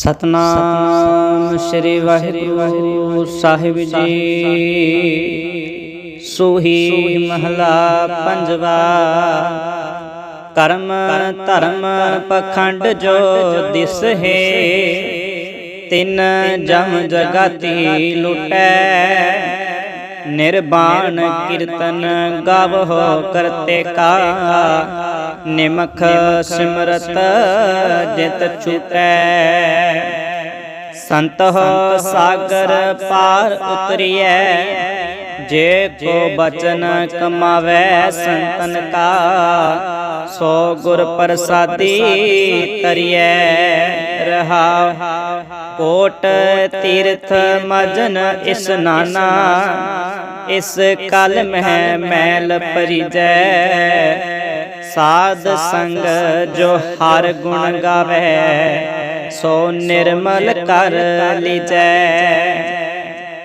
ਸਤਨਾਮ ਸ੍ਰੀ ਵਾਹਿਗੁਰੂ ਸਾਹਿਬ ਜੀ। ਸੋਹੀ ਮਹਲਾ ਪੰਜਵਾ। ਕਰਮ, ਧਰਮ ਪਖੰਡ ਜੋ ਦਿਸ ਹੈ ਤਿਨ ਜਮ ਜਗਤੀ ਲੁਟੈ। ਨਿਰਬਾਣ ਕੀਰਤਨ ਗਾਵਹੁ ਕਰਤੇ ਕਾ ਨਿਮਖ ਸਿਮਰਤ ਜਿਤ ਛੁਟੈ ਸੰਤਹ ਸਾਗਰ ਪਾਰ ਉਤਰੀਐ। ਜੇ ਕੋ ਬਚਨ ਕਮਾਵੇ ਸੰਤਨ ਕਾ, ਸੋ ਗੁਰ ਪ੍ਰਸਾਦੀ ਤਰੀਐ। ਰਹਾ ਕੋਟ ਤੀਰਥ ਮਜਨ ਇਸਨਾਨਾ ਇਸ ਕਲ ਮਹਿ ਮੈਲ ਪਰਿਜੈ ਸਾਧ ਸੰਗ ਜੋ ਹਰ ਗੁਣ ਗਾਵੇ ਸੋ ਨਿਰਮਲ ਕਰ ਲਿਜੈ।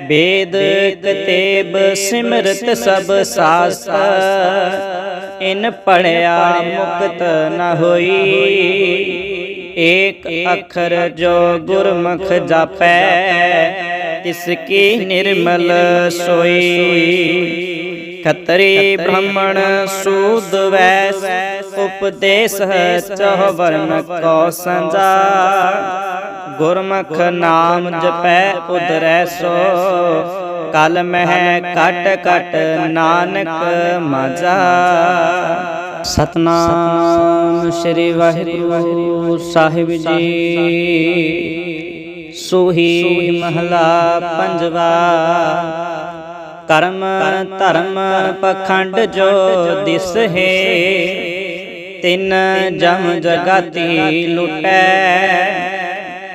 ਵੇਦ ਕਤੇਬ ਸਿਮਰਤ ਸਭ ਸਾਸਤ। ਇਨ ਪੜਿਆ ਮੁਕਤ ਨ ਹੋਈ। ਏਕ ਅੱਖਰ ਜੋ ਗੁਰਮੁਖ ਜਾਪੈ ਤਿਸ ਕੀ ਨਿਰਮਲ ਸੋਈ। ਖਤਰੀ ਬ੍ਰਾਹਮਣ ਸੂਦ ਵੈਸ ਉਪਦੇਸ਼ ਚਹ ਕੋ ਸੰਜਾ। ਗੁਰਮੁਖ ਨਾਮ ਜਪੈ ਉਦਰੈ ਸੋ, ਕਲ ਮਹਿ ਕਟ ਕਟ ਨਾਨਕ ਮਜਾ। ਸਤਨਾਮ ਸ੍ਰੀ ਵਾਹਿਗੁਰੂ ਸਾਹਿਬ ਜੀ। ਸੋਹੀ ਮਹਲਾ ਪੰਜਵਾ। ਕਰਮ, ਧਰਮ ਪਖੰਡ ਜੋ ਦਿਸ ਹੈ ਤਿਨ ਜਮ ਜਗਤੀ ਲੁਟੈ।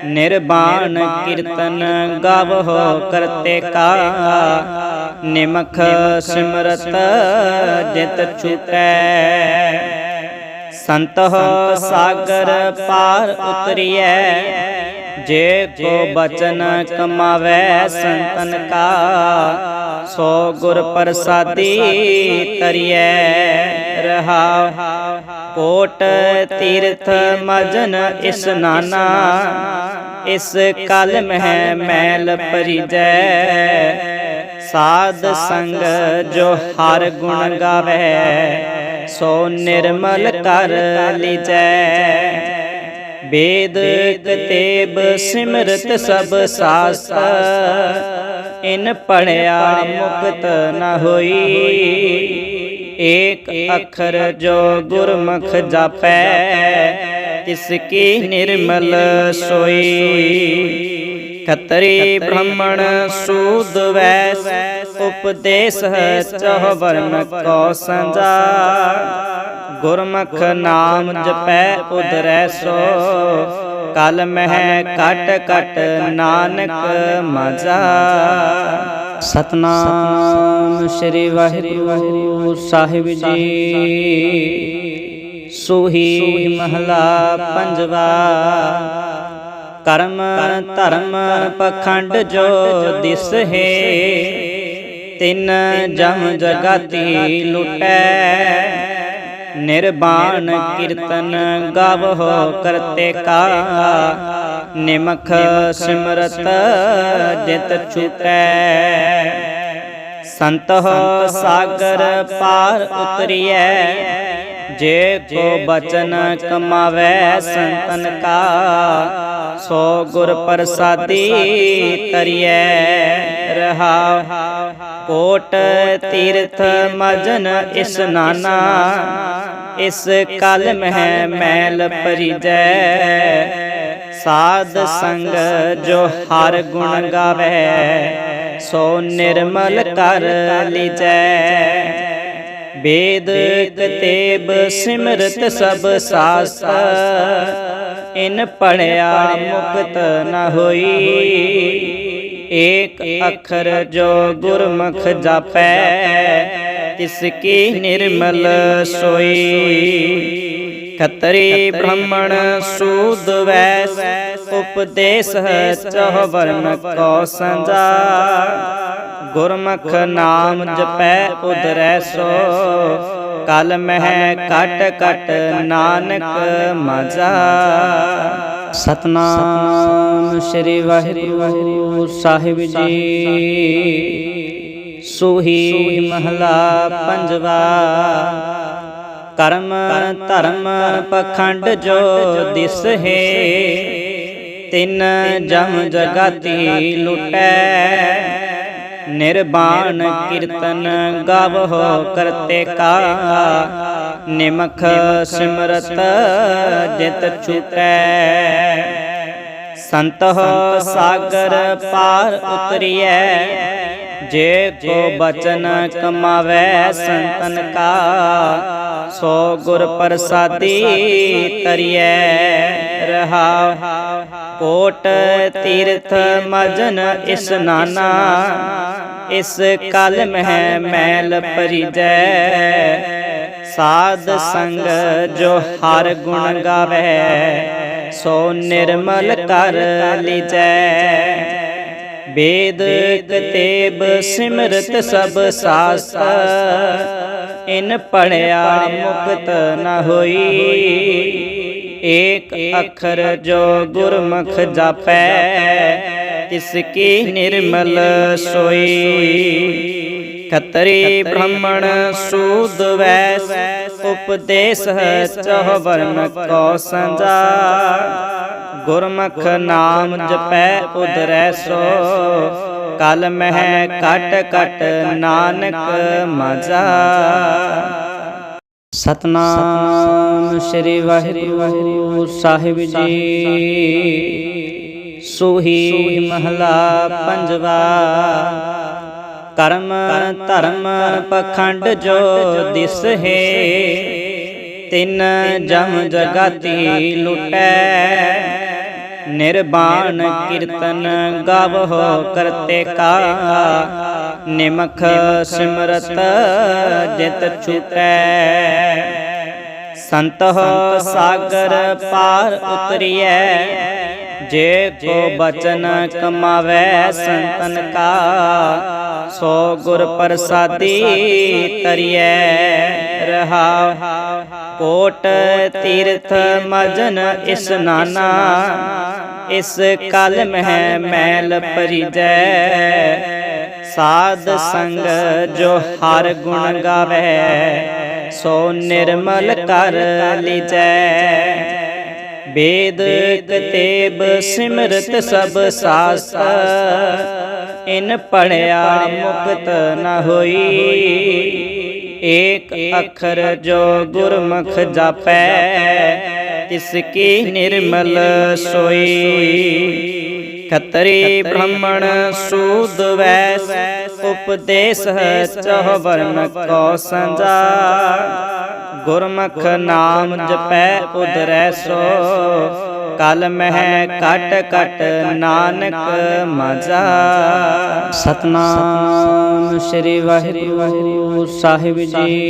ਨਿਰਬਾਣ ਕੀਰਤਨ ਗਾਵਹੁ ਕਰਤੇ ਕਾ। ਨਿਮਖ ਸਿਮਰਤ ਜਿਤ ਛੁਟੈ। ਸੰਤਹ ਸਾਗਰ ਪਾਰ ਉਤਰੀਐ। ਜੇ ਕੋ ਬਚਨ ਕਮਾਵੇ ਸੰਤਨ ਕਾ, ਸੋ ਗੁਰ ਪ੍ਰਸਾਦੀ ਤਰੀਐ ਰਹਾ ਕੋਟ ਤੀਰਥ ਮਜਨ ਇਸਨਾਨਾ ਇਸ ਕਲ ਮਹਿ ਮੈਲ ਪਰਿਜੈ। ਸਾਧ ਸੰਗ ਜੋ ਹਰ ਗੁਣ ਗਾਵੇ, ਸੋ ਨਿਰਮਲ ਕਰ ਲਿਜੈ। ਵੇਦ ਕਤੇਬ ਸਿਮਰਤ ਸਭ ਸਾਸਤ ਇਨ ਪੜਿਆ ਮੁਕਤ ਨ ਹੋਈ। ਏਕ ਅੱਖਰ ਜੋ ਗੁਰਮੁਖ ਜਾਪੈ ਤਿਸ ਕੀ ਨਿਰਮਲ ਸੋਈ। ਖਤਰੀ ਬ੍ਰਾਹਮਣ ਸੂਦ ਵੈਸ ਉਪਦੇਸ਼ ਚਹ ਵਰਨ ਕੋ ਸੰਜਾ। ਗੁਰਮੁਖ ਨਾਮ ਜਪੈ ਉਦਰੈ ਸੋ। ਕਲ ਮਹਿ ਕਟ ਕਟ ਨਾਨਕ ਮਜਾ। ਸਤਨਾਮ ਸ੍ਰੀ ਵਾਹਿਗੁਰੂ ਸਾਹਿਬ ਜੀ। ਸੋਹੀ ਮਹਲਾ ਪੰਜਵਾ। ਕਰਮ ਧਰਮ ਪਖੰਡ ਜੋ ਦਿਸ ਹੈ ਤਿਨ ਜਮ ਜਗਤੀ ਲੁਟੈ। ਨਿਰਬਾਣ ਕੀਰਤਨ ਗਾਵਹੁ ਕਰਤੇ ਕਾ। ਨਿਮਖ ਸਿਮਰਤ ਜਿਤ ਛੁਟੈ। ਸੰਤਹ ਸਾਗਰ ਪਾਰ ਉਤਰੀਐ। ਜੇ ਕੋ ਬਚਨ ਕਮਾਵੇ ਸੰਤਨ ਕਾ, ਸੋ ਗੁਰ ਪ੍ਰਸਾਦੀ ਤਰੀਐ। ਰਹਾ ਕੋਟ ਤੀਰਥ ਮਜਨ ਇਸਨਾਨਾ ਇਸ ਕਲ ਮਹਿ ਮੈਲ ਪਰਿਜੈ। ਸਾਧ ਸੰਗ ਜੋ ਹਰ ਗੁਣ ਗਾਵੇ, ਸੋ ਨਿਰਮਲ ਕਰ ਲਿਜੈ। ਵੇਦ ਕਤੇਬ ਸਿਮਰਤ ਸਭ ਸਾਸਤ, ਇਨ ਪੜਿਆ ਮੁਕਤ ਨ ਹੋਈ। ਏਕ ਅੱਖਰ ਜੋ ਗੁਰਮੁਖ ਜਪੈ, ਤਿਸ ਕੀ ਨਿਰਮਲ ਸੋਈ। ਖਤਰੀ ਬ੍ਰਾਹਮਣ ਸੂਦ ਵੈਸ ਉਪਦੇਸ਼ ਚਹ ਵਰਨ ਕੋ ਸੰਜਾ। ਗੁਰਮੁਖ ਨਾਮ ਜਪੈ ਉਦਰੈ ਸੋ। ਕਲ ਮਹਿ ਕਟ ਕਟ ਨਾਨਕ ਮਜਾ। ਸਤਨਾਮ ਸ੍ਰੀ ਵਾਹਿਗੁਰੂ ਸਾਹਿਬ ਜੀ। ਸੋਹੀ ਮਹਲਾ ਪੰਜਵਾ। ਕਰਮ ਧਰਮ ਪਖੰਡ ਜੋ ਦਿਸ ਹੈ ਤਿਨ ਜਮ ਜਗਤੀ ਲੁਟੈ। ਨਿਰਬਾਣ ਕੀਰਤਨ ਗਾਵਹੁ ਕਰਤੇ ਕਾ। ਨਿਮਖ ਸਿਮਰਤ ਜਿਤ ਛੁਟੈ। ਸੰਤਹ ਸਾਗਰ ਪਾਰ ਉਤਰੀਐ। ਜੇ ਕੋ ਬਚਨ ਕਮਾਵੈ ਸੰਤਨ ਕਾ, ਸੋ ਗੁਰ ਪ੍ਰਸਾਦੀ ਤਰੀਐ। ਰਹਾ ਕੋਟ ਤੀਰਥ ਮਜਨ ਇਸਨਾਨਾ ਇਸ ਕਲ ਮਹਿ ਮੈਲ ਪਰਿਜੈ ਸਾਧ ਸੰਗ ਜੋ ਹਰ ਗੁਣ ਗਾਵੇ ਸੋ ਨਿਰਮਲ ਕਰ ਲੀਜੈ। ਵੇਦ ਕਤੇਬ ਸਿਮਰਤ ਸਭ ਸਾਸਤ। ਇਨ ਪੜਿਆ ਮੁਕਤ ਨ ਹੋਈ। ਏਕ ਅੱਖਰ ਜੋ ਗੁਰਮੁਖ ਜਾਪੈ ਤਿਸ ਕੀ ਨਿਰਮਲ ਸੋਈ। ਖਤਰੀ ਬ੍ਰਾਹਮਣ ਸੂਦ ਵੈਸ ਉਪਦੇਸ ਚਹ ਵਰਨ ਕੋ ਸੰਜਾ ਗੁਰਮੁਖ ਨਾਮ ਜਪੈ ਉਦਰੈ ਸੋ। ਕਲ ਮਹਿ ਕਟ ਕਟ ਨਾਨਕ ਮਜਾ ਸਤਨਾਮ ਸ੍ਰੀ ਵਾਹਿਗੁਰੂ ਸਾਹਿਬ ਜੀ। ਸੋਹੀ ਮਹਲਾ ਪੰਜਵਾ। ਕਰਮ ਧਰਮ ਪਖੰਡ ਜੋ ਦਿਸ ਹੈ ਤਿਨ ਜਮ ਜਗਤੀ ਲੁਟੈ। ਨਿਰਬਾਣ ਕੀਰਤਨ ਗਾਵਹੁ ਕਰਤੇ ਕਾ। ਨਿਮਖ ਸਿਮਰਤ ਜਿਤ ਛੁਟੈ। ਸੰਤਹ ਸਾਗਰ ਪਾਰ ਉਤਰੀਐ। ਜੇ ਕੋ ਬਚਨ ਕਮਾਵੈ ਸੰਤਨ ਕਾ, ਸੋ ਗੁਰ ਪ੍ਰਸਾਦੀ ਤਰੀਐ ਰਹਾ। ਕੋਟ ਤੀਰਥ ਮਜਨ ਇਸਨਾਨਾ ਇਸ ਕਲ ਮਹਿ ਮੈਲ ਪਰਿਜੈ ਸਾਧ ਸੰਗ ਜੋ ਹਰ ਗੁਣ ਗਾਵੇ, ਸੋ ਨਿਰਮਲ ਕਰ ਲੀਜੈ। ਵੇਦ ਕਤੇਬ ਸਿਮਰਤ ਸਭ ਸਾਸਤ। ਇਨ ਪੜਿਆ ਮੁਕਤ ਨ ਹੋਈ। ਏਕ ਅੱਖਰ ਜੋ ਗੁਰਮੁਖ ਜਾਪੈ ਤਿਸ ਕੀ ਨਿਰਮਲ ਸੋਈ। ਖਤਰੀ ਬ੍ਰਾਹਮਣ ਸੂਦ ਵੈਸ ਉਪਦੇਸ ਚਹ ਵਰਨ ਕੋ ਸੰਜਾ ਗੁਰਮੁਖ ਨਾਮ ਜਪੈ ਉਦਰੈ ਸੋ। ਕਲ ਮਹਿ ਕਟ ਕਟ ਨਾਨਕ ਮਜਾ। ਸਤਨਾਮ ਸ੍ਰੀ ਵਾਹਿਗੁਰੂ ਸਾਹਿਬ ਜੀ।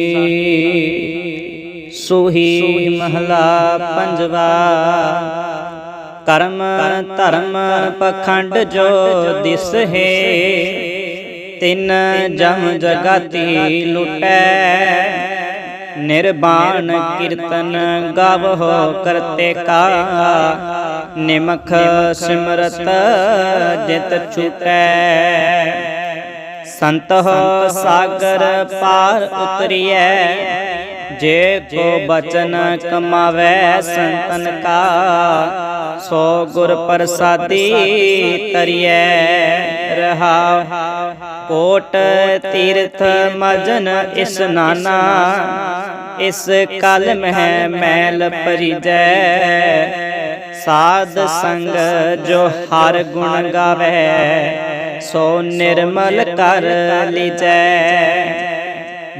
ਸੋਹੀ ਮਹਲਾ ਪੰਜਵਾ। ਕਰਮ ਧਰਮ ਪਖੰਡ ਜੋ ਦਿਸ ਹੈ ਤਿਨ ਜਮ ਜਗਾਤੀ ਲੁਟੈ। ਨਿਰਬਾਣ ਕੀਰਤਨ ਗਾਵਹੁ ਕਰਤੇ ਕਾ। ਨਿਮਖ ਸਿਮਰਤ ਜਿਤ ਛੁਟੈ। ਸੰਤਹ ਸਾਗਰ ਪਾਰ ਉਤਰੀਐ। ਜੇ ਕੋ ਬਚਨ ਕਮਾਵੈ ਸੰਤਨ ਕਾ, ਸੋ ਗੁਰ ਪ੍ਰਸਾਦੀ ਤਰੀਐ ਰਹਾ। ਕੋਟ ਤੀਰਥ ਮਜਨ ਇਸਨਾਨਾ ਇਸ ਕਲ ਮਹਿ ਮੈਲ ਪਰਿਜੈ। ਸਾਧ ਸੰਗ ਜੋ ਹਰ ਗੁਣ ਗਾਵੇ, ਸੋ ਨਿਰਮਲ ਕਰ ਲੀਜੈ।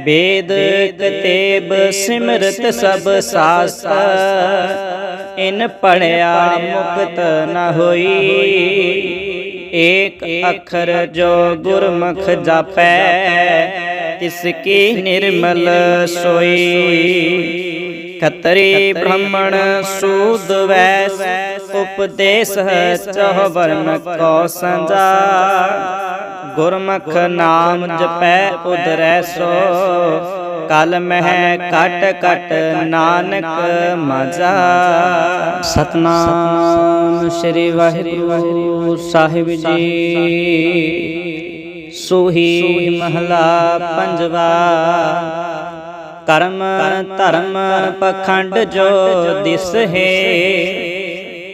ਵੇਦ ਕਤੇਬ ਸਿਮਰਤ ਸਭ ਸਾਸਤ ਇਨ ਪੜਿਆ ਮੁਕਤ ਨ ਹੋਈ। ਏਕ ਅੱਖਰ ਜੋ ਗੁਰਮੁਖ ਜਾਪੈ ਤਿਸ ਕੀ ਨਿਰਮਲ ਸੋਈ। ਖਤਰੀ ਬ੍ਰਾਹਮਣ ਸੂਦ ਵੈਸ ਉਪਦੇਸ ਚਹ ਵਰਨ ਕੋ ਸੰਜਾ। ਗੁਰਮੁਖ ਨਾਮ ਜਪੈ ਉਦਰੈ ਸੋ। ਕਲ ਮਹਿ ਕਟ ਕਟ ਨਾਨਕ ਮਜਾ। ਸਤਨਾਮ ਸ੍ਰੀ ਵਾਹਿਗੁਰੂ ਸਾਹਿਬ ਜੀ। ਸੋਹੀ ਮਹਲਾ ਪੰਜਵਾ। ਕਰਮ ਧਰਮ ਪਖੰਡ ਜੋ ਦਿਸ ਹੈ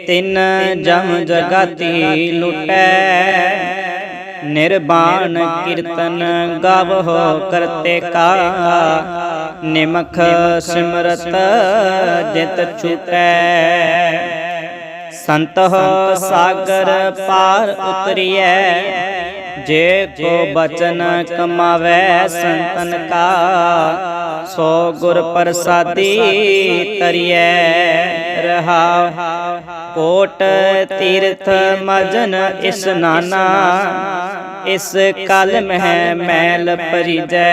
ਤਿਨ ਜਮ ਜਗਾਤੀ ਲੁਟੈ। ਨਿਰਬਾਣ ਕੀਰਤਨ ਗਾਵਹੁ ਕਰਤੇ ਕਾ। ਨਿਮਖ ਸਿਮਰਤ ਜਿਤ ਛੁਟੈ ਸੰਤਹ ਸਾਗਰ ਪਾਰ ਉਤਰੀਐ। ਜੇ ਕੋ ਬਚਨ ਕਮਾਵੇ ਸੰਤਨ ਕਾ। ਸੋ ਗੁਰ ਪ੍ਰਸਾਦੀ ਤਰੀਐ ਰਹਾ ਕੋਟ, ਤੀਰਥ, ਮਜਨ ਇਸਨਾਨਾ ਇਸ ਕਲ ਮਹਿ ਮੈਲ ਪਰਿਜੈ।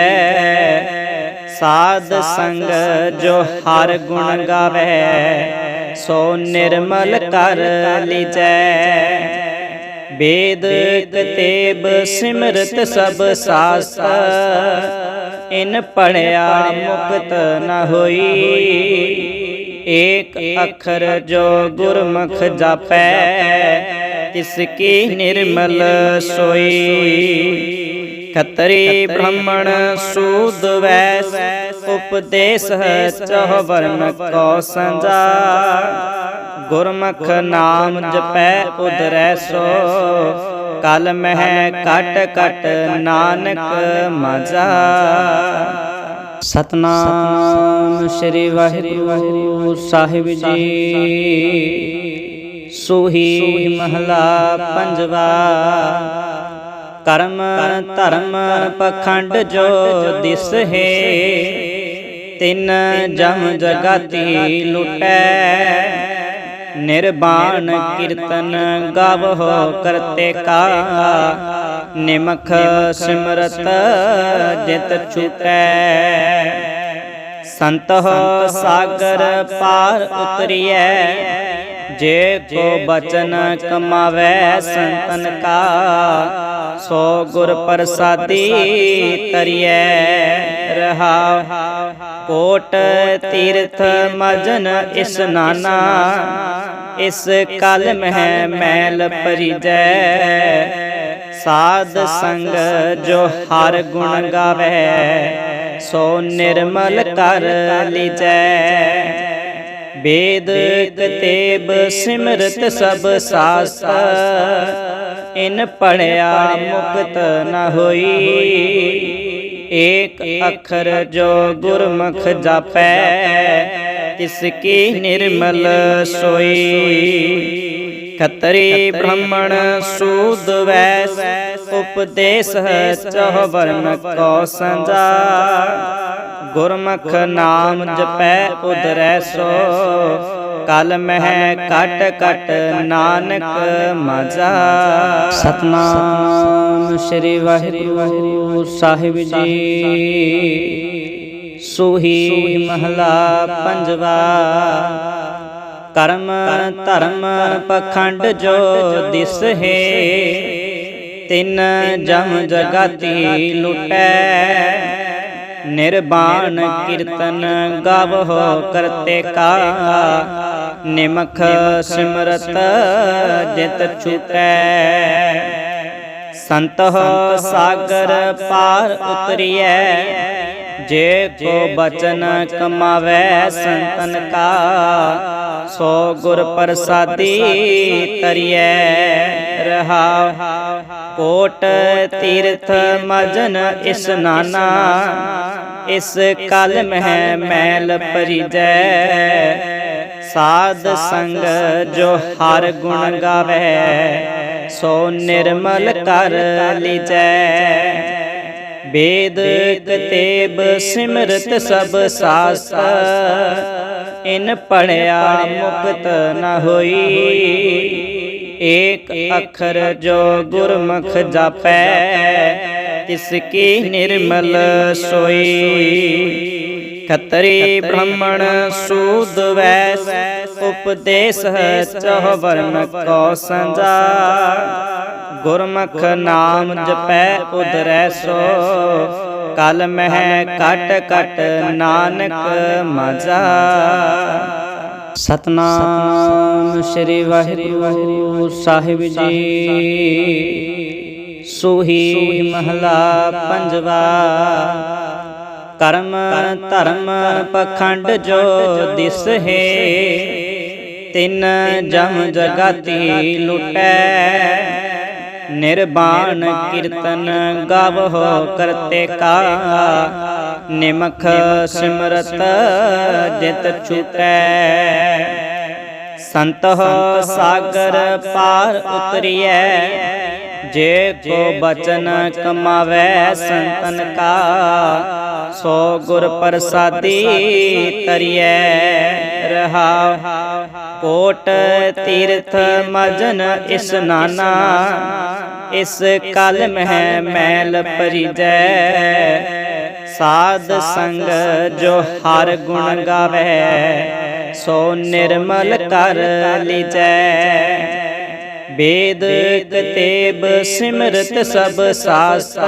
ਸਾਧ ਸੰਗ ਜੋ ਹਰ ਗੁਣ ਗਾਵੇ, ਸੋ ਨਿਰਮਲ ਕਰ ਲਿਜੈ। ਵੇਦ ਕਤੇਬ ਸਿਮਰਤ ਸਭ ਸਾਸਤ, ਇਨ ਪੜਿਆ ਮੁਕਤ ਨ ਹੋਈ। ਏਕ ਅੱਖਰ ਜੋ ਗੁਰਮੁਖ ਜਾਪੈ, ਤਿਸ ਕੀ ਨਿਰਮਲ ਸੋਈ। ਖਤਰੀ ਬ੍ਰਾਹਮਣ ਸੂਦ ਵੈਸ ਉਪਦੇਸ਼ ਚਹ ਵਰਨ ਕੋ ਸੰਜਾ ਗੁਰਮੁਖ ਨਾਮ ਜਪੈ ਉਦਰੈ ਸੋ। ਕਲ ਮਹਿ ਕਟ ਕਟ ਨਾਨਕ ਮਜਾ ਸਤਨਾਮ ਸ੍ਰੀ ਵਾਹਿਗੁਰੂ ਸਾਹਿਬ ਜੀ। ਸੋਹੀ ਮਹਲਾ ਪੰਜਵਾ। ਕਰਮ ਧਰਮ ਪਖੰਡ ਜੋ ਦਿਸ ਹੈ, ਤਿਨ ਜਮ ਜਗਤੀ ਲੁਟੈ। ਨਿਰਬਾਣ ਕੀਰਤਨ ਗਾਵਹੁ ਕਰਤੇ ਕਾ। ਨਿਮਖ ਸਿਮਰਤ ਜਿਤ ਛੁਟੈ। ਸੰਤਹ ਸਾਗਰ ਪਾਰ ਉਤਰੀਐ। ਜੇ ਕੋ ਬਚਨ ਕਮਾਵੇ ਸੰਤਨ ਕਾ, ਸੋ ਗੁਰ ਪ੍ਰਸਾਦੀ ਤਰੀਐ। ਰਹਾ ਕੋਟ ਤੀਰਥ ਮਜਨ ਇਸਨਾਨਾ ਇਸ ਕਲ ਮਹਿ ਮੈਲ ਪਰਿਜੈ ਸਾਧ ਸੰਗ ਜੋ ਹਰ ਗੁਣ ਗਾਵੇ, ਸੋ ਨਿਰਮਲ ਕਰ ਲਿਜੈ। ਵੇਦ ਕਤੇਬ ਸਿਮਰਤ ਸਭ ਸਾਸਤ, ਇਨ ਪੜਿਆ ਮੁਕਤ ਨ ਹੋਈ। ਏਕ ਅੱਖਰ ਜੋ ਗੁਰਮੁਖ ਜਾਪੈ, ਤਿਸ ਕੀ ਨਿਰਮਲ ਸੋਈ। ਖਤਰੀ ਬ੍ਰਾਹਮਣ ਸੂਦ ਵੈਸ ਉਪਦੇਸ਼ ਚਹ ਵਰਨ ਕੋ ਸੰਜਾ। ਗੁਰਮੁਖ ਨਾਮ ਜਪੈ ਉਦਰੈ ਸੋ, ਕਲ ਮਹਿ ਕਟ ਕਟ ਨਾਨਕ ਮਜਾ। ਸਤਨਾਮ ਸ੍ਰੀ ਵਾਹਿਗੁਰੂ ਸਾਹਿਬ ਜੀ। ਸੋਹੀ ਮਹਲਾ ਪੰਜਵਾ। ਕਰਮ, ਧਰਮ ਪਖੰਡ ਜੋ ਦਿਸ ਹੈ, ਤਿਨ ਜਮ ਜਗਤੀ ਲੁਟੈ। ਨਿਰਬਾਣ ਕੀਰਤਨ ਗਾਵਹੁ ਕਰਤੇ ਕਾ। ਨਿਮਖ ਸਿਮਰਤ ਜਿਤ ਛੁਟੈ। ਸੰਤਹ ਸਾਗਰ ਪਾਰ ਉਤਰੀਐ। ਜੇ ਕੋ ਬਚਨ ਕਮਾਵੇ ਸੰਤਨ ਕਾ, ਸੋ ਗੁਰ ਪ੍ਰਸਾਦੀ ਤਰੀਐ ਰਹਾ ਕੋਟ ਤੀਰਥ ਮਜਨ ਇਸਨਾਨਾ ਇਸ ਕਲ ਮਹਿ ਮੈਲ ਪਰਿਜੈ ਸਾਧ ਸੰਗ ਜੋ ਹਰ ਗੁਣ ਗਾਵੇ, ਸੋ ਨਿਰਮਲ ਕਰ ਲਿਜੈ। ਵੇਦ ਕਤੇਬ ਸਿਮਰਤ ਸਭ ਸਾਸਤ। ਇਨ ਪੜਿਆ ਮੁਕਤ ਨ ਹੋਈ। ਏਕ ਅੱਖਰ ਜੋ ਗੁਰਮੁਖ ਜਾਪੈ ਤਿਸ ਕੀ ਨਿਰਮਲ ਸੋਈ। ਖਤਰੀ ਬ੍ਰਾਹਮਣ ਸੂਦ ਵੈਸ ਉਪਦੇਸ਼ ਚਹ ਵਰਨ ਕੋ ਸੰਜਾ। ਗੁਰਮੁਖ ਨਾਮ ਜਪੈ ਉਦਰੈ ਸੋ। ਕਲ ਮਹਿ ਕਟ ਕਟ ਨਾਨਕ ਮਜਾ। ਸਤਨਾਮ ਸ੍ਰੀ ਵਾਹਿਗੁਰੂ ਸਾਹਿਬ ਜੀ। ਸੋਹੀ ਮਹਲਾ ਪੰਜਵਾ। ਕਰਮ ਧਰਮ ਪਖੰਡ ਜੋ ਦਿਸ ਹੈ ਤਿਨ ਜਮ ਜਗਤੀ ਲੁਟੈ। ਨਿਰਬਾਣ ਕੀਰਤਨ ਗਾਵਹੁ ਕਰਤੇ ਕਾ। ਨਿਮਖ ਸਿਮਰਤ ਜਿਤ ਛੁਟੈ। ਸੰਤਹ ਸਾਗਰ ਪਾਰ ਉਤਰੀਐ। ਜੇ ਕੋ ਬਚਨ ਕਮਾਵੇ ਸੰਤਨ ਕਾ, ਸੋ ਗੁਰ ਪ੍ਰਸਾਦੀ ਤਰੀਐ ਰਹਾਉ ਕੋਟ ਤੀਰਥ ਮਜਨ ਇਸਨਾਨਾ ਇਸ ਕਲ ਮਹਿ ਮੈਲ ਪਰਿਜੈ। ਸਾਧ ਸੰਗ ਜੋ ਹਰ ਗੁਣ ਗਾਵੇ, ਸੋ ਨਿਰਮਲ ਕਰ ਲੀਜੈ। ਵੇਦ ਕਤੇਬ ਸਿਮਰਤ ਸਭ ਸਾਸਤ।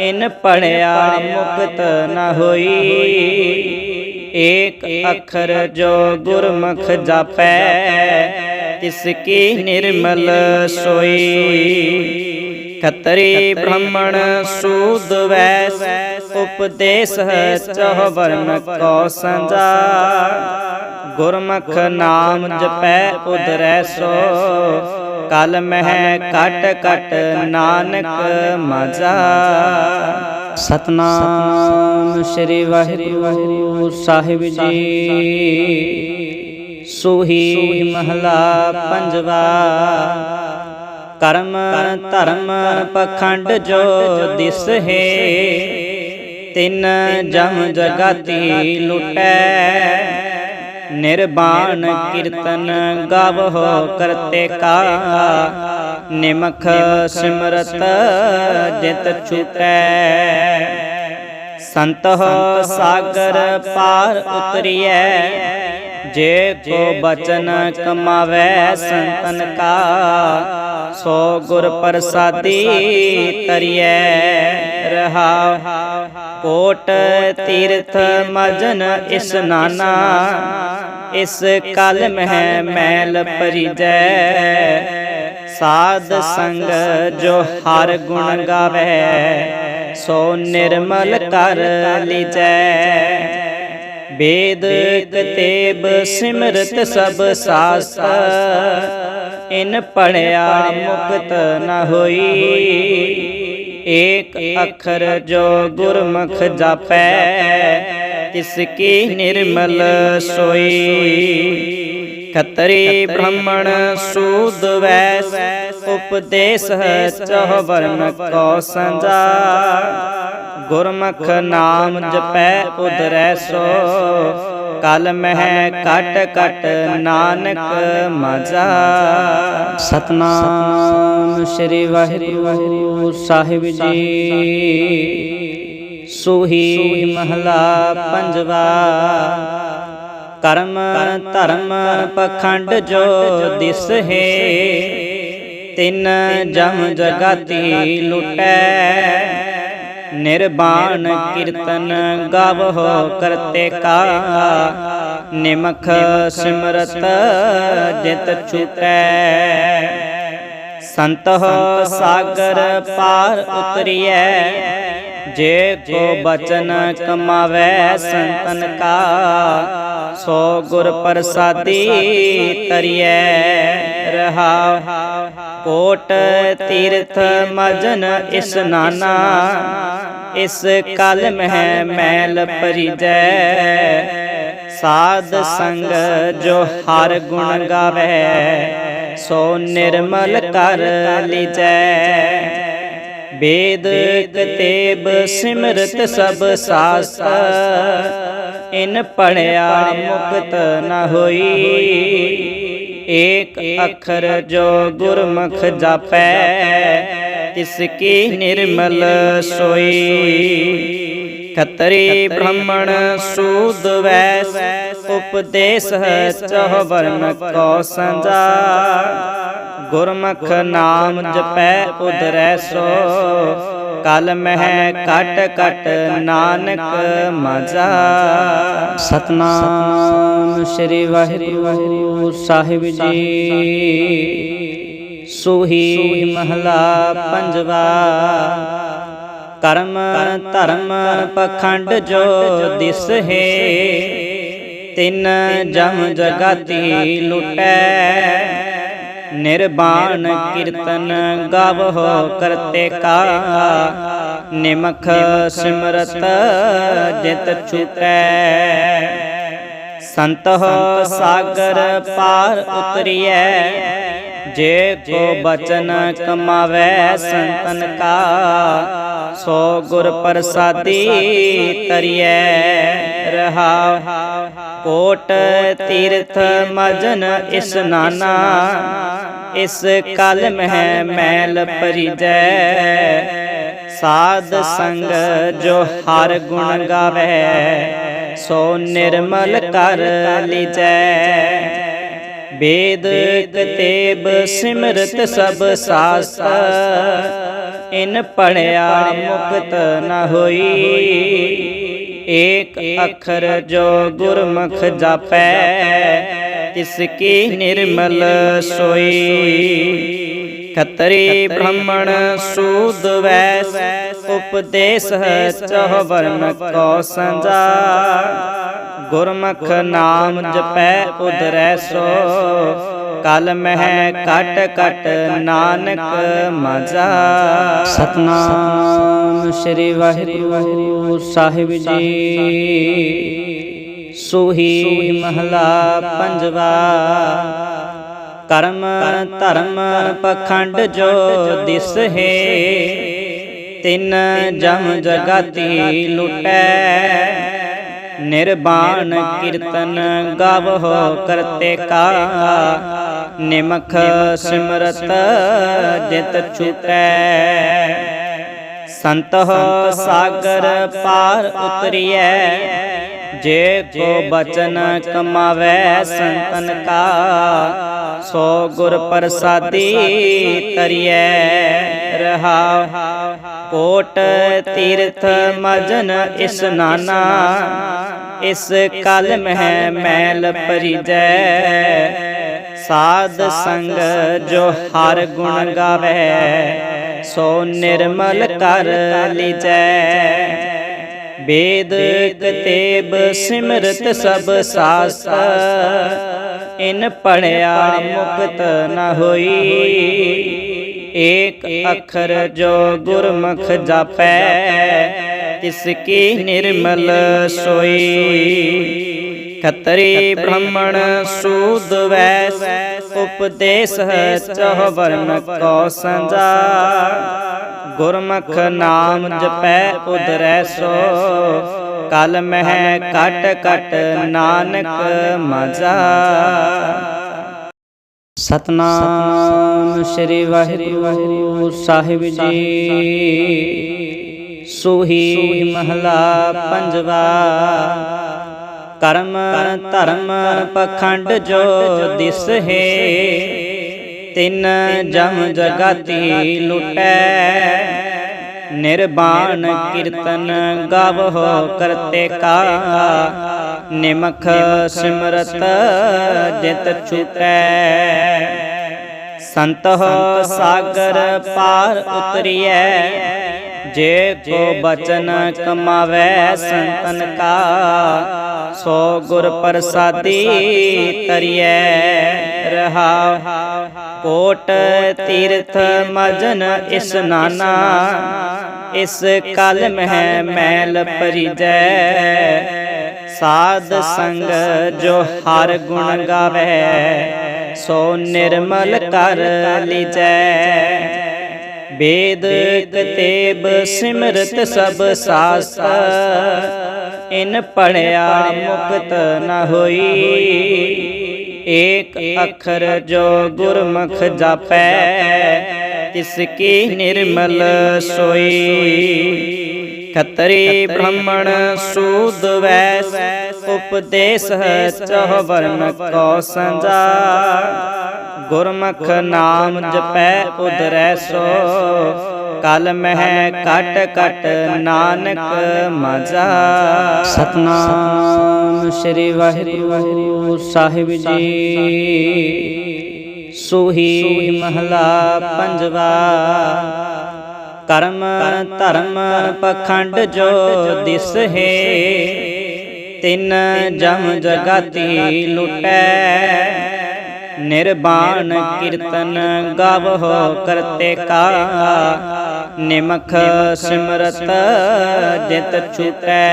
ਇਨ ਪੜਿਆ ਮੁਕਤ ਨ ਹੋਈ। ਏਕ ਅੱਖਰ ਜੋ ਗੁਰਮੁਖ ਜਾਪੈ ਤਿਸ ਕੀ ਨਿਰਮਲ ਸੋਈ। ਖਤਰੀ ਬ੍ਰਾਹਮਣ ਸੂਦ ਵੈਸ ਉਪਦੇਸ਼ ਚਹ ਵਰਨ ਕੋ ਸੰਜਾ। ਗੁਰਮੁਖ ਨਾਮ ਜਪੈ ਉਦਰੈ ਸੋ। ਕਲ ਮਹਿ ਕਟ ਕਟ ਨਾਨਕ ਮਜਾ। ਸਤਨਾਮ ਸ੍ਰੀ ਵਾਹਿਗੁਰੂ ਸਾਹਿਬ ਜੀ। ਸੋਹੀ ਮਹਲਾ ਪੰਜਵਾ। ਕਰਮ ਧਰਮ ਪਖੰਡ ਜੋ ਦਿਸ ਹੈ ਤਿਨ ਜਮ ਜਗਤੀ ਲੁਟੈ। ਨਿਰਬਾਣ ਕੀਰਤਨ ਗਾਵਹੁ ਕਰਤੇ ਕਾ। ਨਿਮਖ ਸਿਮਰਤ ਜਿਤ ਛੁਟੈ। ਸੰਤਹ ਸਾਗਰ ਪਾਰ ਉਤਰੀਐ। ਜੇ ਕੋ ਬਚਨ ਕਮਾਵੇ ਸੰਤਨ ਕਾ, ਸੋ ਗੁਰ ਪ੍ਰਸਾਦੀ ਤਰੀਐ ਰਹਾਉ ਕੋਟ ਤੀਰਥ ਮਜਨ ਇਸਨਾਨਾ ਇਸ ਕਲ ਮਹਿ ਮੈਲ ਪਰਿਜੈ ਸਾਧ ਸੰਗ ਜੋ ਹਰ ਗੁਣ ਗਾਵੇ, ਸੋ ਨਿਰਮਲ ਕਰ ਲੀਜੈ। ਵੇਦ ਕਤੇਬ ਸਿਮਰਤ ਸਭ ਸਾਸਤ। ਇਨ ਪੜਿਆ ਮੁਕਤ ਨ ਹੋਈ। ਏਕ ਅੱਖਰ ਜੋ ਗੁਰਮੁਖ ਜਾਪੈ ਤਿਸ ਕੀ ਨਿਰਮਲ ਸੋਈ। ਖਤਰੀ ਬ੍ਰਾਹਮਣ ਸੂਦ ਵੈਸ ਉਪਦੇਸ਼ ਚਹ ਵਰਨ ਕੋ ਸੰਜਾ ਗੁਰਮੁਖ ਨਾਮ ਜਪੈ ਉਦਰੈ ਸੋ। ਕਲ ਮਹਿ ਕਟ ਕਟ ਨਾਨਕ ਮਜਾ। ਸਤਨਾਮ ਸ੍ਰੀ ਵਾਹਿਗੁਰੂ ਸਾਹਿਬ ਜੀ। ਸੋਹੀ ਮਹਲਾ ਪੰਜਵਾ। ਕਰਮ ਧਰਮ ਪਖੰਡ ਜੋ ਦਿਸ ਹੈ, ਤਿਨ ਜਮ ਜਗਤੀ ਲੁਟੈ। ਨਿਰਬਾਣ ਕੀਰਤਨ ਗਾਵਹੁ ਕਰਤੇ ਕਾ। ਨਿਮਖ ਸਿਮਰਤ ਜਿਤ ਛੁਟੈ। ਸੰਤਹ ਸਾਗਰ ਪਾਰ ਉਤਰੀਐ। ਜੇ ਕੋ ਬਚਨ ਕਮਾਵੇ ਸੰਤਨ ਕਾ। ਸੋ ਗੁਰ ਪ੍ਰਸਾਦੀ ਤਰੀਐ ਰਹਾਉ। ਕੋਟ ਤੀਰਥ ਮਜਨ ਇਸਨਾਨਾ ਇਸ ਕਲ ਮਹਿ ਮੈਲ ਪਰਿਜੈ ਸਾਧ ਸੰਗ ਜੋ ਹਰ ਗੁਣ ਗਾਵੇ, ਸੋ ਨਿਰਮਲ ਕਰ ਲੀਜੈ। ਵੇਦ ਕਤੇਬ ਸਿਮਰਤ ਸਭ ਸਾਸਤ, ਇਨ ਪੜਿਆ ਮੁਕਤ ਨ ਹੋਈ। ਏਕ ਅੱਖਰ ਜੋ ਗੁਰਮੁਖ ਜਾਪੈ ਤਿਸ ਕੀ ਨਿਰਮਲ ਸੋਈ ਖਤਰੀ ਬ੍ਰਾਹਮਣ ਸੂਦ ਵੈਸ ਉਪਦੇਸ਼ ਚਹ ਵਰਨ ਕੋ ਸੰਜਾ ਗੁਰਮੁਖ ਨਾਮ ਜਪੈ ਉਦਰੈ ਸੋ। ਕਲ ਮਹਿ ਕਟ ਕਟ ਨਾਨਕ ਮਜਾ। ਸਤਨਾਮ ਸ੍ਰੀ ਵਾਹਿਗੁਰੂ ਸਾਹਿਬ ਜੀ। ਸੋਹੀ ਮਹਲਾ ਪੰਜਵਾ। ਕਰਮ ਧਰਮ ਪਖੰਡ ਜੋ ਦਿਸ ਹੈ ਤਿਨ ਜਮ ਜਗਤੀ ਲੁਟੈ। ਨਿਰਬਾਣ ਕੀਰਤਨ ਗਾਵਹੁ ਕਰਤੇ ਕਾ। ਨਿਮਖ ਸਿਮਰਤ ਜਿਤ ਛੁਟੈ। ਸੰਤਹ ਸਾਗਰ ਪਾਰ ਉਤਰੀਐ। ਜੇ ਕੋ ਬਚਨ ਕਮਾਵੇ ਸੰਤਨ ਕਾ, ਸੋ ਗੁਰ ਪ੍ਰਸਾਦੀ ਤਰੀਐ ਰਹਾ। ਕੋਟ ਤੀਰਥ ਮਜਨ ਇਸਨਾਨਾ ਇਸ ਕਲ ਮਹਿ ਮੈਲ ਪਰਿਜੈ ਸਾਧ ਸੰਗ ਜੋ ਹਰ ਗੁਣ ਗਾਵੇ, ਸੋ ਨਿਰਮਲ ਕਰ ਲੀਜੈ। ਵੇਦ ਕਤੇਬ ਸਿਮਰਤ ਸਭ ਸਾਸਤ। ਇਨ ਪੜਿਆ ਮੁਕਤ ਨ ਹੋਈ। ਏਕ ਅੱਖਰ ਜੋ ਗੁਰਮੁਖ ਜਾਪੈ। ਤਿਸ ਕੀ ਨਿਰਮਲ ਸੋਈ। ਖਤਰੀ ਬ੍ਰਾਹਮਣ ਸੂਦ ਵੈਸ ਉਪਦੇਸ ਚਹ ਵਰਨ ਕੋ ਸੰਜਾ ਗੁਰਮੁਖ ਨਾਮ ਜਪੈ ਉਦਰੈ ਸੋ। ਕਲ ਮਹਿ ਕਟ ਕਟ ਨਾਨਕ ਮਜਾ। ਸਤਨਾਮ ਸ੍ਰੀ ਵਾਹਿਗੁਰੂ ਸਾਹਿਬ ਜੀ। ਸੋਹੀ ਮਹਲਾ ਪੰਜਵਾ। ਕਰਮ ਧਰਮ ਪਖੰਡ ਜੋ ਦਿਸ ਹੈ ਤਿਨ ਜਮ ਜਗਤੀ ਲੁਟੈ। ਨਿਰਬਾਣ ਕੀਰਤਨ ਗਾਵਹੁ ਕਰਤੇ ਕਾ। ਨਿਮਖ ਸਿਮਰਤ ਜਿਤ ਛੁਟੈ। ਸੰਤਹ ਸਾਗਰ ਪਾਰ ਉਤਰੀਐ। ਜੇ ਕੋ ਬਚਨ ਕਮਾਵੇ ਸੰਤਨ ਕਾ, ਸੋ ਗੁਰ ਪ੍ਰਸਾਦੀ ਤਰੀਐ ਰਹਾ ਕੋਟ ਤੀਰਥ ਮਜਨ ਇਸਨਾਨਾ ਇਸ ਕਲ ਮਹਿ ਮੈਲ ਪਰਿਜੈ। ਸਾਧ ਸੰਗ ਜੋ ਹਰ ਗੁਣ ਗਾਵੇ, ਸੋ ਨਿਰਮਲ ਕਰ ਲੀਜੈ। ਵੇਦ ਕਤੇਬ ਸਿਮਰਤ ਸਭ ਸਾਸਤ ਇਨ ਪੜਿਆ ਮੁਕਤ ਨ ਹੋਈ। ਏਕ ਅੱਖਰ ਜੋ ਗੁਰਮੁਖ ਜਾਪੈ ਤਿਸ ਕੀ ਨਿਰਮਲ ਸੋਈ। ਖਤਰੀ ਬ੍ਰਾਹਮਣ ਸੂਦ ਵੈਸ ਉਪਦੇਸ ਚਹ ਵਰਨ ਕੋ ਸੰਜਾ ਗੁਰਮੁਖ ਨਾਮ ਜਪੈ ਉਦਰੈ ਸੋ। ਕਲ ਮਹਿ ਕਟ ਕਟ ਨਾਨਕ ਮਜਾ। ਸਤਨਾਮ ਸ੍ਰੀ ਵਾਹਿਗੁਰੂ ਸਾਹਿਬ ਜੀ। ਸੋਹੀ ਮਹਲਾ ਪੰਜਵਾ। ਕਰਮ ਧਰਮ ਪਖੰਡ ਜੋ ਦਿਸ ਹੈ। ਤਿਨ ਜਮ ਜਗਤੀ ਲੁਟੈ। ਨਿਰਬਾਣ ਕੀਰਤਨ ਗਾਵਹੁ ਕਰਤੇ ਕਾ। ਨਿਮਖ ਸਿਮਰਤ ਜਿਤ ਛੁਟੈ। ਸੰਤਹ ਸਾਗਰ ਪਾਰ ਉਤਰੀਐ। ਜੇ ਕੋ ਬਚਨ ਕਮਾਵੇ ਸੰਤਨ ਕਾ, ਸੋ ਗੁਰ ਪ੍ਰਸਾਦੀ ਤਰੀਐ ਰਹਾ। ਕੋਟ ਤੀਰਥ ਮਜਨ ਇਸਨਾਨਾ ਇਸ ਕਲ ਮਹਿ ਮੈਲ ਪਰਿਜੈ ਸਾਧ ਸੰਗ ਜੋ ਹਰ ਗੁਣ ਗਾਵੇ, ਸੋ ਨਿਰਮਲ ਕਰ ਲੀਜੈ। ਵੇਦ ਕਤੇਬ ਸਿਮਰਤ ਸਭ ਸਾਸਤ। ਇਨ ਪੜਿਆ ਮੁਕਤ ਨ ਹੋਈ। ਏਕ ਅੱਖਰ ਜੋ ਗੁਰਮੁਖ ਜਾਪੈ ਤਿਸ ਕੀ ਨਿਰਮਲ ਸੋਈ। ਖਤਰੀ ਬ੍ਰਾਹਮਣ ਸੂਦ ਵੈਸ ਉਪਦੇਸ ਚਹ ਵਰਨ ਕੋ ਸੰਜਾ ਗੁਰਮੁਖ ਨਾਮ ਜਪੈ ਉਦਰੈ ਸੋ। ਕਲ ਮਹਿ ਕਟ ਕਟ ਨਾਨਕ ਮਜਾ। ਸਤਨਾਮ ਸ੍ਰੀ ਵਾਹਿਗੁਰੂ ਸਾਹਿਬ ਜੀ। ਸੋਹੀ ਮਹਲਾ ਪੰਜਵਾ। ਕਰਮ ਧਰਮ ਪਖੰਡ ਜੋ ਦਿਸ ਹੈ। ਤਿਨ ਜਮ ਜਗਤੀ ਲੁਟੈ। ਨਿਰਬਾਣ ਕੀਰਤਨ ਗਾਵਹੁ ਕਰਤੇ ਕਾ। ਨਿਮਖ ਸਿਮਰਤ ਜਿਤ ਛੁਟੈ।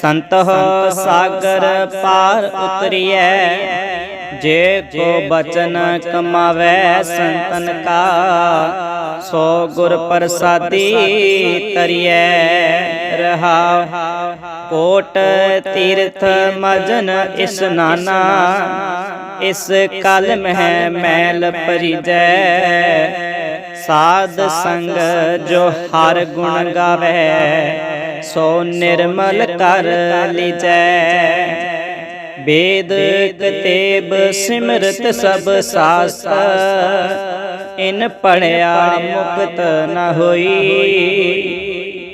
ਸੰਤਹ ਸਾਗਰ ਪਾਰ ਉਤਰੀਐ। ਜੇ ਕੋ ਬਚਨ ਕਮਾਵੇ ਸੰਤਨ ਕਾ, ਸੋ ਗੁਰ ਪ੍ਰਸਾਦੀ ਤਰੀਐ ਰਹਾਉ ਕੋਟ ਤੀਰਥ ਮਜਨ ਇਸਨਾਨਾ ਇਸ ਕਲ ਮਹਿ ਮੈਲ ਪਰਿਜੈ। ਸਾਧ ਸੰਗ ਜੋ ਹਰ ਗੁਣ ਗਾਵੇ, ਸੋ ਨਿਰਮਲ ਕਰ ਲੀਜੈ। ਵੇਦ ਕਤੇਬ ਸਿਮਰਤ ਸਭ ਸਾਸਤ। ਇਨ ਪੜਿਆ ਮੁਕਤ ਨ ਹੋਈ।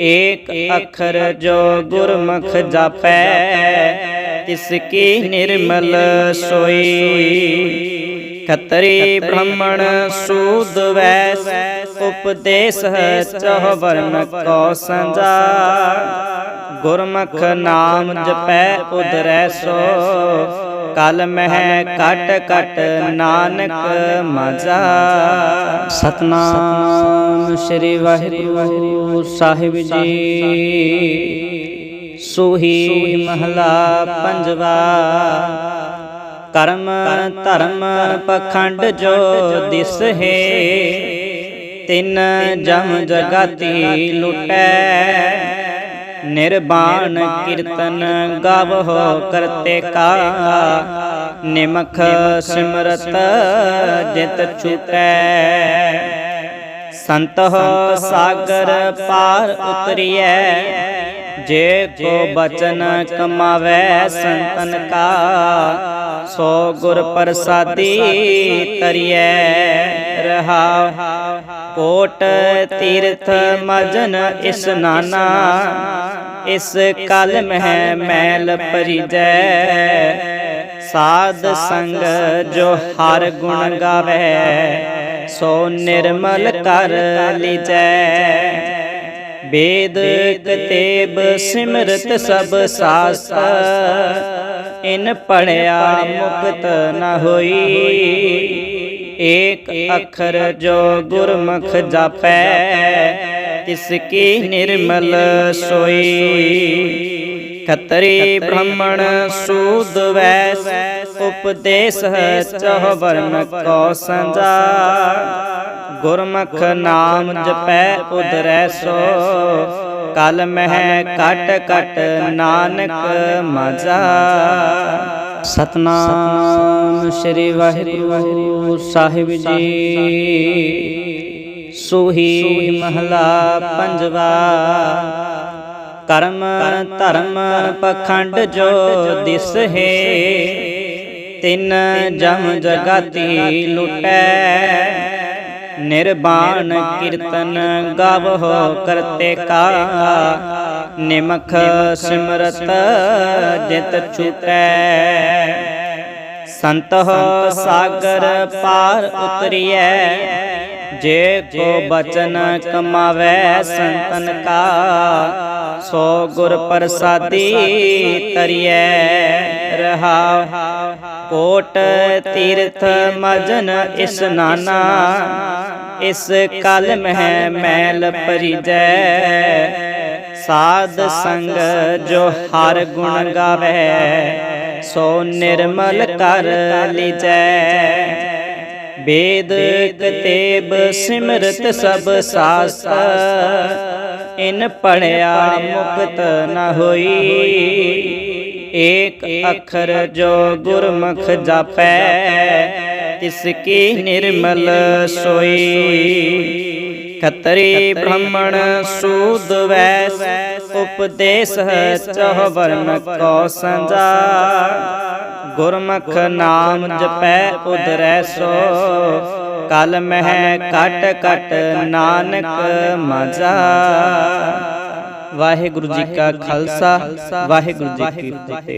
ਏਕ ਅੱਖਰ ਜੋ ਗੁਰਮੁਖ ਜਾਪੈ ਤਿਸ ਕੀ ਨਿਰਮਲ ਸੋਈ। ਖਤਰੀ ਬ੍ਰਾਹਮਣ ਸੂਦ ਵੈਸ ਉਪਦੇਸ਼ ਚਹ ਵਰਨ ਕੋ ਸੰਜਾ ਗੁਰਮੁਖ ਨਾਮ ਜਪੈ ਉਦਰੈ ਸੋ। ਕਲ ਮਹਿ ਕਟ ਕਟ ਨਾਨਕ ਮਜਾ। ਸਤਨਾਮ ਸ੍ਰੀ ਵਾਹਿਗੁਰੂ ਸਾਹਿਬ ਜੀ। ਸੋਹੀ ਮਹਲਾ ਪੰਜਵਾ। ਕਰਮ ਧਰਮ ਪਖੰਡ ਜੋ ਦਿਸ ਹੈ। ਤਿਨ ਜਮ ਜਗਤੀ ਲੁਟੈ। ਨਿਰਬਾਣ ਕੀਰਤਨ ਗਾਵਹੁ ਕਰਤੇ ਕਾ। ਨਿਮਖ ਸਿਮਰਤ ਜਿਤ ਛੁਟੈ। ਸੰਤਹ ਸਾਗਰ ਪਾਰ ਉਤਰੀਐ। ਜੇ ਕੋ ਬਚਨ ਕਮਾਵੇ ਸੰਤਨ ਕਾ, ਸੋ ਗੁਰ ਪ੍ਰਸਾਦੀ ਤਰੀਐ। ਰਹਾਉ ਕੋਟ ਤੀਰਥ ਮਜਨ ਇਸਨਾਨਾ ਇਸ ਕਲ ਮਹਿ ਮੈਲ ਪਰਿਜੈ ਸਾਧ ਸੰਗ ਜੋ ਹਰ ਗੁਣ ਗਾਵੇ, ਸੋ ਨਿਰਮਲ ਕਰ ਲੀਜੈ। ਵੇਦ ਕਤੇਬ ਸਿਮਰਤ ਸਭ ਸਾਸਤ, ਇਨ ਪੜਿਆ ਮੁਕਤ ਨ ਹੋਈ। ਏਕ ਅੱਖਰ ਜੋ ਗੁਰਮੁਖ ਜਾਪੈ ਕੀ ਨਿਰਮਲ ਸੋਈ। ਖਤਰੀ ਬ੍ਰਾਹਮਣ ਸੂਦ ਵੈਸ ਉਪਦੇਸ਼ ਚਹ ਵਰਨ ਕੋ ਸੰਜਾ ਗੁਰਮੁਖ ਨਾਮ ਜਪੈ ਉਦਰੈ ਸੋ। ਕਲ ਮਹਿ ਕਟ ਕਟ ਨਾਨਕ ਮਜਾ। ਸਤਨਾਮ ਸ੍ਰੀ ਵਾਹਿਗੁਰੂ ਸਾਹਿਬ ਜੀ। ਸੋਹੀ ਮਹਲਾ ਪੰਜਵਾ। ਕਰਮ ਧਰਮ ਪਖੰਡ ਜੋ ਦਿਸ ਹੈ। ਤਿਨ ਜਮ ਜਗਤੀ ਲੁਟੈ। ਨਿਰਬਾਣ ਕੀਰਤਨ ਗਾਵਹੁ ਕਰਤੇ ਕਾ। ਨਿਮਖ ਸਿਮਰਤ ਜਿਤ ਛੁਟੈ। ਸੰਤਹ ਸਾਗਰ ਪਾਰ ਉਤਰੀਐ। ਜੇ ਕੋ ਬਚਨ ਕਮਾਵੇ ਸੰਤਨ ਕਾ, ਸੋ ਗੁਰ ਪ੍ਰਸਾਦੀ ਤਰੀਐ ਰਹਾਉ ਕੋਟ ਤੀਰਥ ਮਜਨ ਇਸਨਾਨਾ ਇਸ ਕਲ ਮਹਿ ਮੈਲ ਪਰਿਜੈ ਸਾਧ ਸੰਗ ਜੋ ਹਰ ਗੁਣ ਗਾਵੇ, ਸੋ ਨਿਰਮਲ ਕਰ ਲੀਜੈ। ਵੇਦ ਕਤੇਬ ਸਿਮਰਤ ਸਭ ਸਾਸਤ। ਇਨ ਪੜਿਆ ਮੁਕਤ ਨ ਹੋਈ। ਏਕ ਅੱਖਰ ਜੋ ਗੁਰਮੁਖ ਜਾਪੈ। ਤਿਸ ਕੀ ਨਿਰਮਲ ਸੋਈ। ਖਤਰੀ ਬ੍ਰਾਹਮਣ ਸੂਦ ਵੈਸ ਉਪਦੇਸ਼ ਚਹ ਵਰਨ ਕੋ ਸੰਜਾ ਗੁਰਮੁਖ ਨਾਮ ਜਪੈ ਉਦਰੈ ਸੋ। ਕਲ ਮਹਿ ਕਟ ਕਟ ਨਾਨਕ ਮਜ਼ਾ। ਵਾਹਿਗੁਰੂ ਜੀ ਕਾ ਖਾਲਸਾ, ਵਾਹਿਗੁਰੂ ਜੀ ਕੀ ਫਤਿਹ।